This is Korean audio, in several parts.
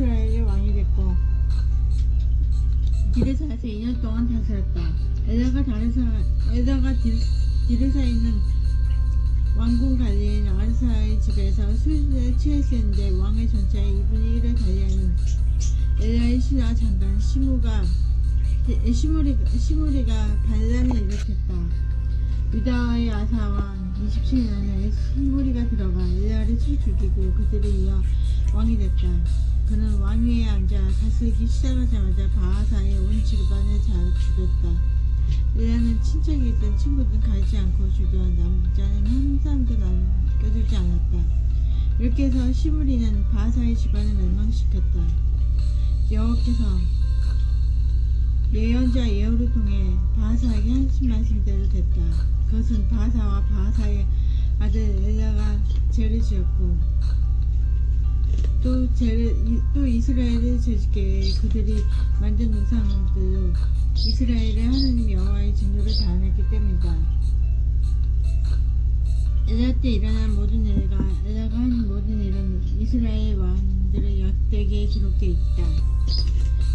이스라엘의 왕이 됐고 디르사에서 2년 동안 다스렸다. 에다가 다르사 에다가 디르사에 있는 왕궁 관리인 아르사의 집에서 술에 취했었는데 왕의 전차에 2분의 1을 관리하는 엘라의 신하 장관 시무가 시무리, 시무리가 반란을 일으켰다. 유다의 아사왕 27년에 시무리가 들어가 엘라를 쳐 죽이고 그들을 이어 왕이 됐다. 그는 왕위에 앉아 다스리기 시작하자마자 바하사의 온 집안을 잘 죽였다. 엘라는 친척이 있던 친구든 가지 않고 죽여 남자는 한 사람도 남겨두지 않았다. 이렇게 해서 시무리는 바하사의 집안을 멸망시켰다. 여호께서 예언자 예후를 통해 바하사에게 하신 말씀대로 됐다. 그것은 바하사와 바하사의 아들 엘라가 죄를 지었고 또 이- 또 이스라엘을 죄짓게 그들이 만든 우상들로 이스라엘의 하나님 여호와의 진노를 당했기 때문이다. 엘라 때 일어난 모든 일과 엘라가 한 모든 일은 이스라엘 왕들의 역대기에 기록되어 있다.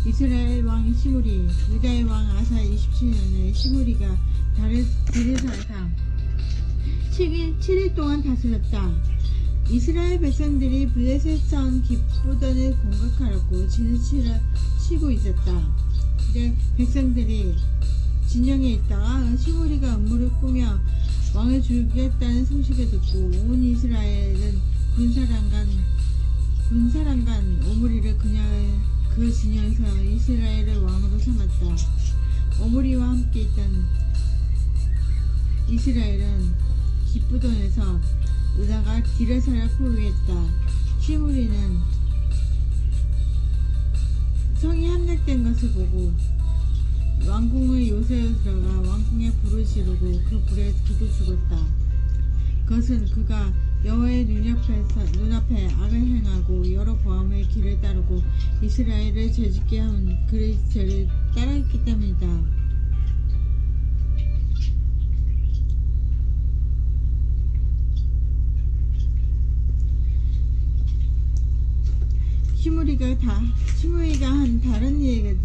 이스라엘 왕 시므리, 유다의 왕 아사 27년에 시므리가 다르사상 7일, 7일 동안 다스렸다. 이스라엘 백성들이 블레셋 성 기쁘던을 공격하려고 진을 치라, 치고 있었다. 근데 백성들이 진영에 있다가 시므리가 음모를 꾸며 왕을 죽이겠다는 소식을 듣고 온 이스라엘은 군사랑간 군사랑간 오므리를 그냥 그 진영에서 이스라엘의 왕으로 삼았다. 오므리와 함께 있던 이스라엘은 기쁘돈에서 의다가 디레사를 포위했다. 시므리는 성이 함락된 것을 보고 왕궁의 요새에 들어가 왕궁에 불을 지르고 그 불에 그도 죽었다. 그것은 그가 여호와의 눈앞에서 눈앞에 악을 행하고 여러 보암의 길을 따르고 이스라엘을 죄짓게 한 그의 죄를 따랐기 때문이다. 시무리가 다 시무리가 한 다른 일에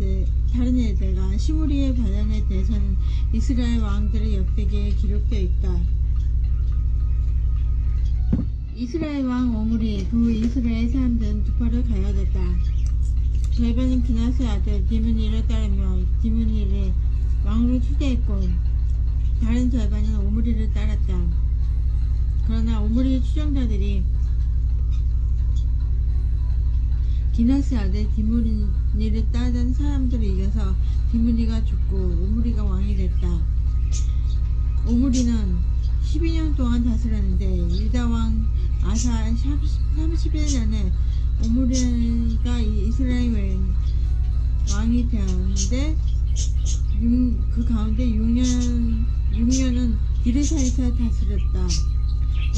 다른 일들과 시무리의 반란에 대해서는 이스라엘 왕들의 역대기에 기록되어 있다. 이스라엘 왕 오므리 그 이스라엘 사람들은 두 팔을 가야졌다. 절반은 기나스의 아들 디므니를 따르며 디므니를 왕으로 추대했고 다른 절반은 오므리를 따랐다. 그러나 오므리 추종자들이 기나스 아들 디므니를 따르던 사람들을 이겨서 디므니가 죽고 오므리가 왕이 됐다. 오므리는 12년 동안 다스렸는데 유다 왕 아사 31년에 오므리가 이스라엘 왕이 되었는데 육- 그 가운데 6년 6년은 디르사에서 다스렸다.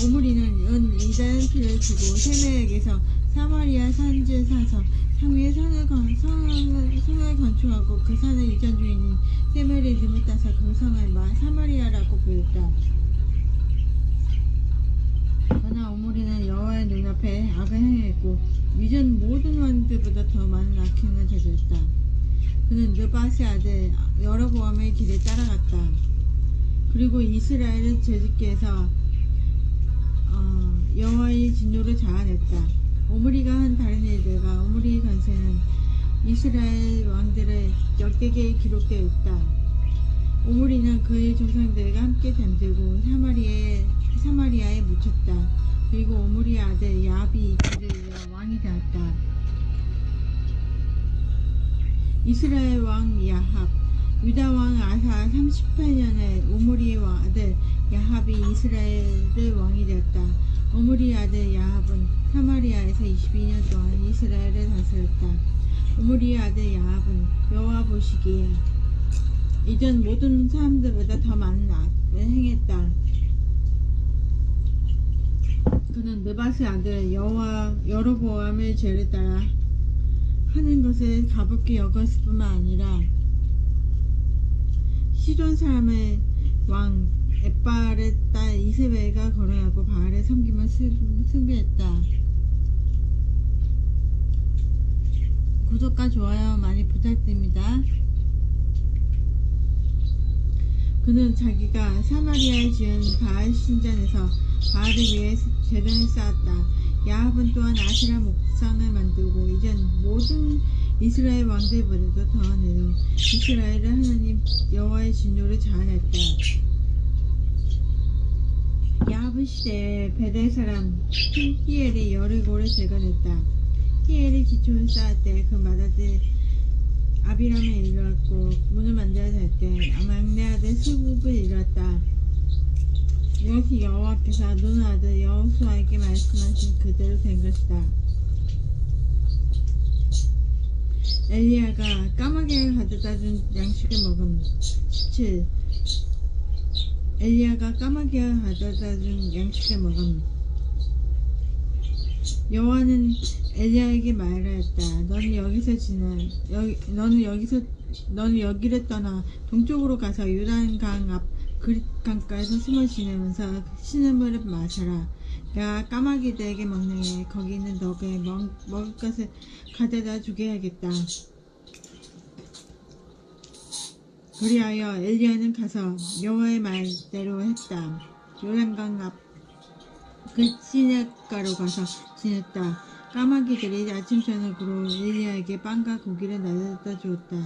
오므리는 은 이단 피를 주고 세메에게서 사마리아 산지에 사서 상위에 산을, 건, 성을, 성을 건축하고 그 산의 이전 주인인 세멜의 이름을 따서 그 성을 마 사마리아라고 부르다. 그러나 오므리는 여호와의 눈앞에 악을 행했고 이전 모든 왕들보다 더 많은 악행을 저질렀다. 그는 느바스 아들 여로보암의 길에 따라갔다. 그리고 이스라엘을 죄짓게 해서 어, 여호와의 진노를 자아냈다. 오므리가 한 다른 일들과 오므리의 건세는 이스라엘 왕들의 역대기에 기록되어 있다. 오므리는 그의 조상들과 함께 잠들고 사마리아에, 사마리아에 묻혔다. 그리고 오므리의 아들 야비 그를 이어 왕이 되었다. 이스라엘 왕 야합 유다 왕 아사 38년에 오므리의 왕 아들 야합이 이스라엘의 왕이 되었다. 오므리의 아들 야합은 사마리아에서 22년 동안 이스라엘을 다스렸다. 오므리의 아들 야합은 여호와 보시기에 이전 모든 사람들보다 더 많은 악을 행했다. 그는 느바스 아들 여호와 여로보암의 죄를 따라 하는 것을 가볍게 여겼을 뿐만 아니라 시돈 사람의 왕 에빠의 딸 이세벨과 거론하고 바알의 섬김을 승- 숭배했다. 구독과 좋아요 많이 부탁드립니다. 그는 자기가 사마리아에 지은 바알 신전에서 바알을 위해 제단을 쌓았다. 야합은 또한 아시라 목상을 만들고 이젠 모든 이스라엘 왕들보다도 더한 애로 이스라엘의 하나님 여호와의 진노를 자아냈다. 야합은 시대에 베델 사람 히- 히엘이 여리고를 재건했다. 기초를 쌓을 때그 맏아들 아비람을 일러왔고 문을 만들어 살때 막내 아들 스굽을 일렀다. 이것이 여호와께서 눈 아들 여호수아에게 말씀하신 그대로 된 것이다. 엘리야가 까마귀를 가져다 준 양식을 먹음 17 엘리야가 까마귀가 가져다 준 양식을 먹음 여호와는 엘리야에게 말하였다. 너는 여기서 지나 여기 너는 여기서 너는 여기를 떠나 동쪽으로 가서 유단강 앞 그릿 강가에서 숨어 지내면서 신음물을 마셔라. 내가 까마귀들에게 먹는 해 거기 있는 너게 먹, 먹을 것을 가져다 주게 하겠다. 그리하여 엘리야는 가서 여호와의 말대로 했다. 요단강 앞 그 시냇가로 가서 지냈다. 까마귀들이 아침 저녁으로 엘리야에게 빵과 고기를 나눠다 주었다.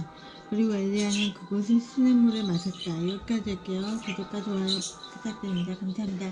그리고 엘리야는 그곳의 시냇물을 마셨다. 여기까지 할게요. 구독과 좋아요 부탁드립니다. 감사합니다.